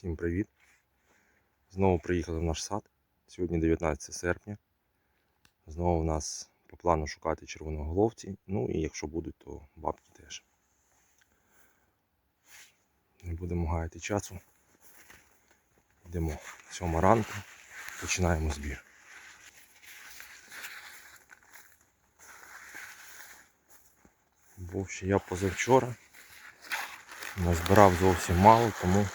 Всім привіт! Знову приїхали в наш сад. Сьогодні 19 серпня. Знову в нас по плану шукати червоноголовці. Ну і якщо будуть, то бабки теж. Не будемо гаяти часу. Йдемо сьома ранку, починаємо збір. Був ще я позавчора. Назбирав зовсім мало, тому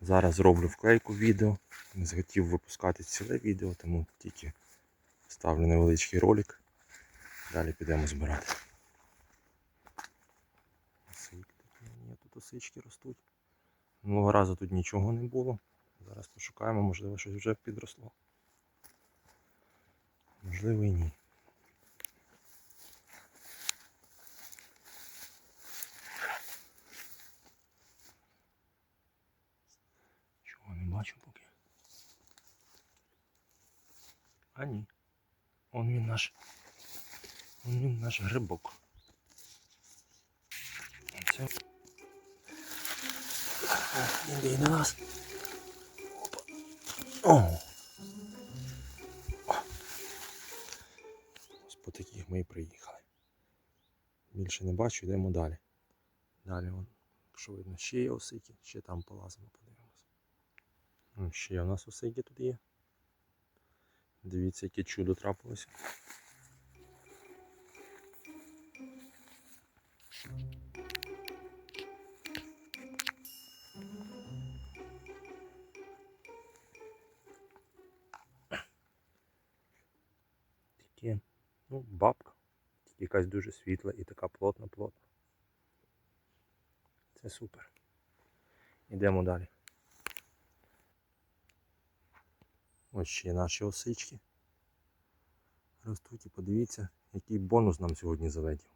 зараз зроблю вклейку відео. Не захотів випускати ціле відео, тому тільки ставлю невеличкий ролик. Далі підемо збирати. Ні, тут осички ростуть. Минулого разу тут нічого не було. Зараз пошукаємо, можливо, щось вже підросло. Можливо і ні. Чого не бачу поки. А ні. Он він наш. Он він наш грибок. Це. О, він йде на нас. Опа. О. О. Ми і приїхали. Більше не бачу, йдемо далі. Далі, вон, якщо видно, ще є осики, ще там полазимо, подивимося. М, Ще у нас осики тут є. Дивіться, яке чудо трапилося. Таке, ну, бабка. Тільки якась дуже світла і така плотна-плотна. Це супер. Йдемо далі. Ось ще наші осички. Ростуть і подивіться, який бонус нам сьогодні заведів.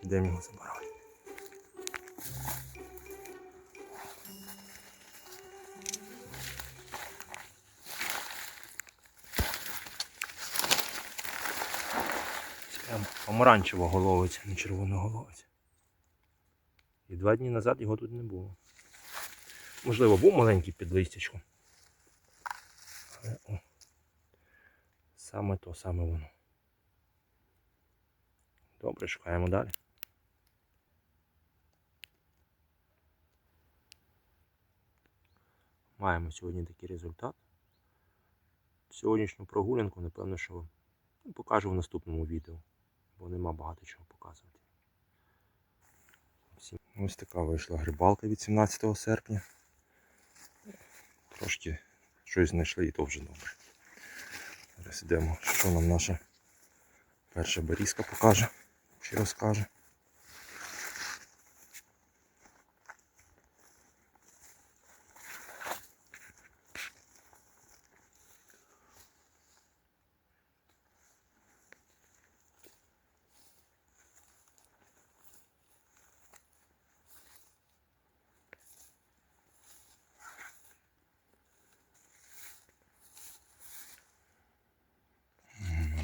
Підемо його забирати. Прям помаранчева головиця, не червона головиця. І два дні назад його тут не було. Можливо, був маленький під листячком. Але о, саме то, саме воно. Добре, шукаємо далі. Маємо сьогодні такий результат. Сьогоднішню прогулянку, напевно, що ну, покажу в наступному відео, бо нема багато чого показувати. Всім. Ось така вийшла грибалка від 17 серпня. Трошки щось знайшли і то вже добре. Зараз йдемо, що нам наша перша барізка покаже чи розкаже.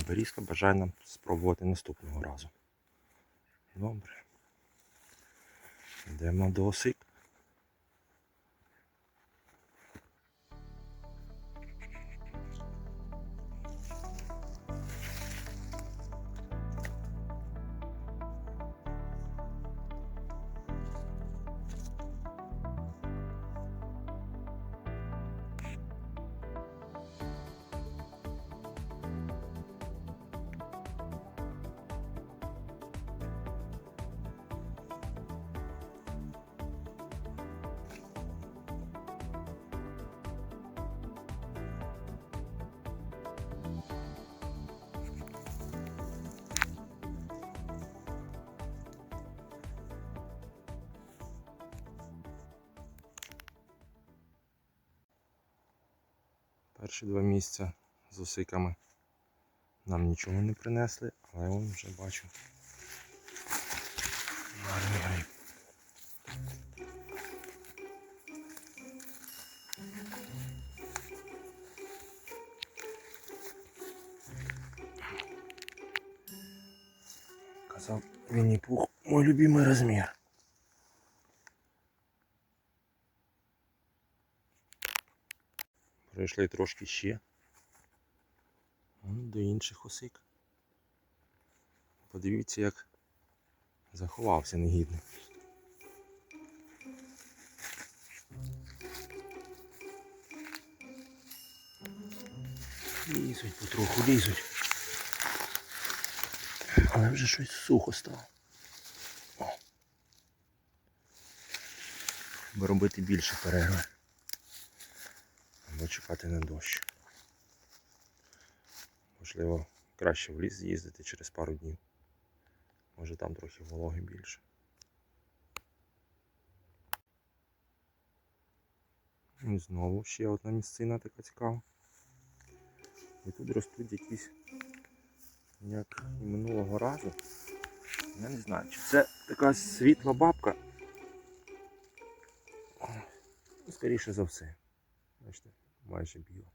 Берізка бажає нам спробувати наступного разу. Добре. Йдемо до. Перші два місця з осиками нам нічого не принесли, але я вже бачу. Гарний гриб. Казав Вінні-Пух мой любимий розмір. Прийшли трошки ще. До інших осик. Подивіться, як заховався негідник. Лізуть потроху, лізуть. Але вже щось сухо стало. Треба робити більше перерви. Чекати на дощ. Можливо, краще в ліс з'їздити через пару днів. Може там трохи вологи більше. І знову ще одна місцина така цікава. І тут ростуть якісь, як і минулого разу. Я не знаю, чи це така світла бабка. Скоріше за все. Бачите, майже біла.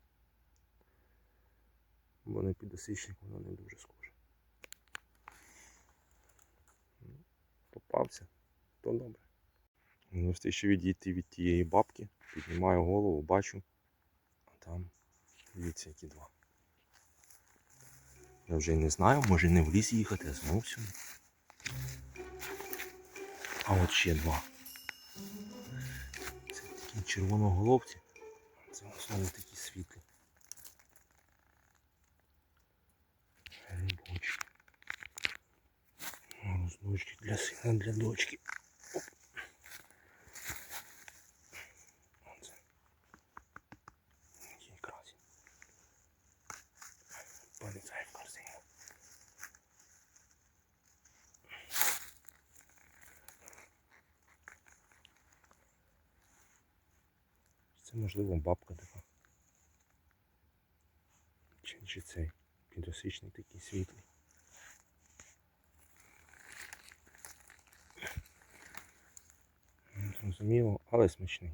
Бо на підосичник вона не дуже схожа. Ну, Попався, то добре. Не встиг відійти від тієї бабки, піднімаю голову, бачу, а там, дивіться, які два. Я вже й не знаю, може не в ліс їхати, а знову сюди. А от ще два. Це такі червоноголовці. Це знову такі світлі. Розночки для сина, для дочки. Оп. Оце. Який красень. Поліцай в корзину. Це можливо бабка така. Чи, чи цей підосичний такий світлий. Зрозуміло, але смачний.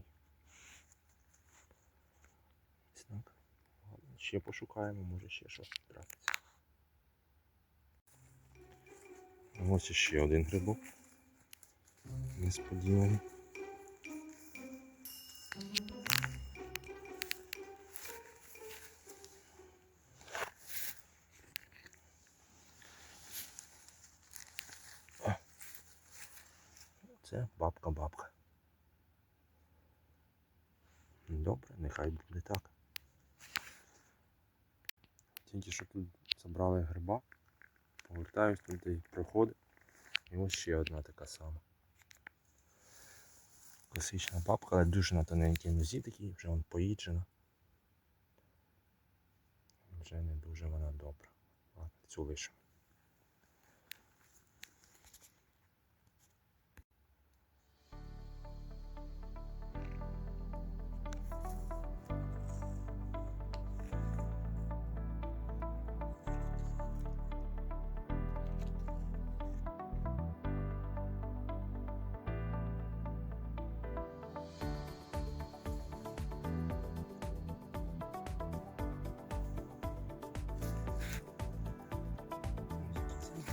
Так. Ще пошукаємо, може ще щось трапиться. Ось ще один грибок. Несподіваний. Це бабка-бабка. Добре, нехай буде так. Тільки що тут забрали гриба, повертаюсь туди проходи. І ось ще одна така сама. Класична бабка, але дуже на тоненькій нозі такій, вже вон поїджена. Вже не дуже вона добра. Ладно, цю лишимо.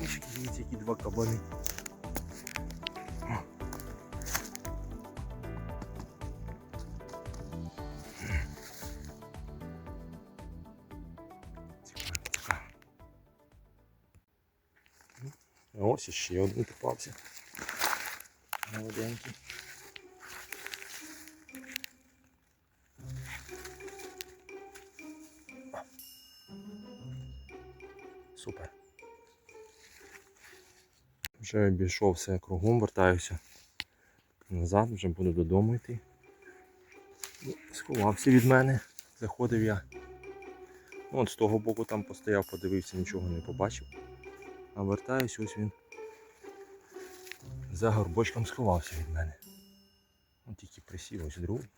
Цвіточки, дивіться, які два кабани. Цікаво, цікаво. А Ось іще один попався. Молоденький. Супер. Вже обійшов все кругом, вертаюся назад, вже буду додому йти. Ну, Сховався від мене, заходив я. Ну, от з того боку там постояв, подивився, нічого не побачив. А вертаюсь, ось він за горбочком сховався від мене. Ну, тільки присів, ось другий.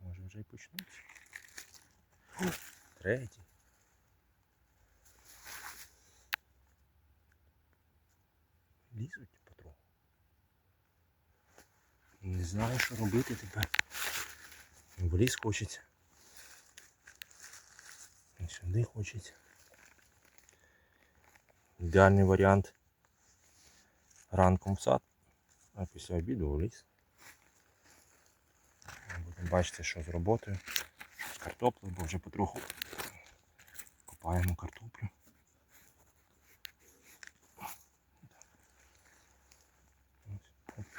Може вже й почнуться. О, Третій. Лізуть потроху. Не знаю, що робити тепер. В ліс хочеться. І сюди хочеться. ідеальний варіант ранком в сад, а після обіду у ліс. Будемо бачити, що з роботою, з картоплею, бо вже потроху копаємо картоплю.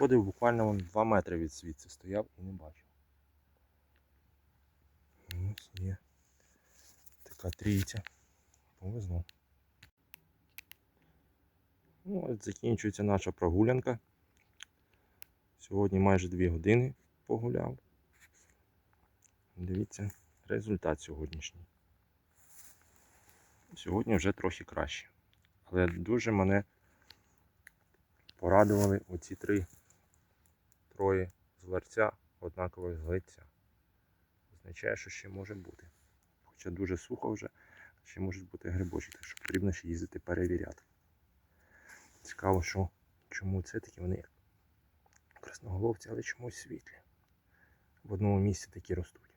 Ось. Ходив буквально вон 2 метри від звідси стояв і не бачив. Ось є така трійця. Повезло. Ну, от закінчується наша прогулянка. Сьогодні майже 2 години погуляв. Дивіться результат сьогоднішній. Сьогодні вже трохи краще. Але дуже мене порадували оці три троє з ларця однакових з лиця. Означає, що ще може бути. Хоча дуже сухо вже, ще можуть бути грибочки, так що потрібно ще їздити перевіряти. Цікаво, що чому це такі вони красноголовці, але чомусь світлі. В одному місці такі ростуть.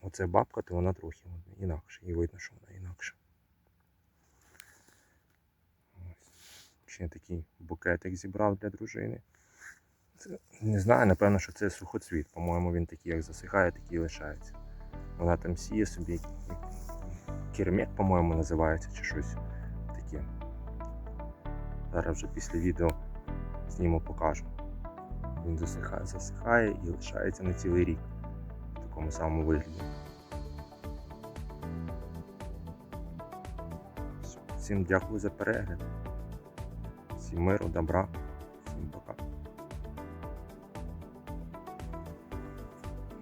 Оце бабка, то вона трохи інакше. І видно, що вона інакша. Ось. Ще такий букетик зібрав для дружини. Не знаю, напевно, що це сухоцвіт. По-моєму, він такий, як засихає, такий лишається. Вона там сіє собі як по-моєму, називається, чи щось таке. Зараз вже після відео зніму покажу. Він засихає, засихає і лишається на цілий рік в такому самому вигляді. Всім дякую за перегляд. Всім миру, добра,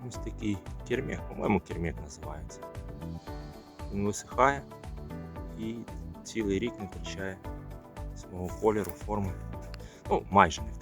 Ось такий кермек, по-моєму, кермек називається. Він висихає і цілий рік не втрачає свого кольору, форми. Ну, майже не.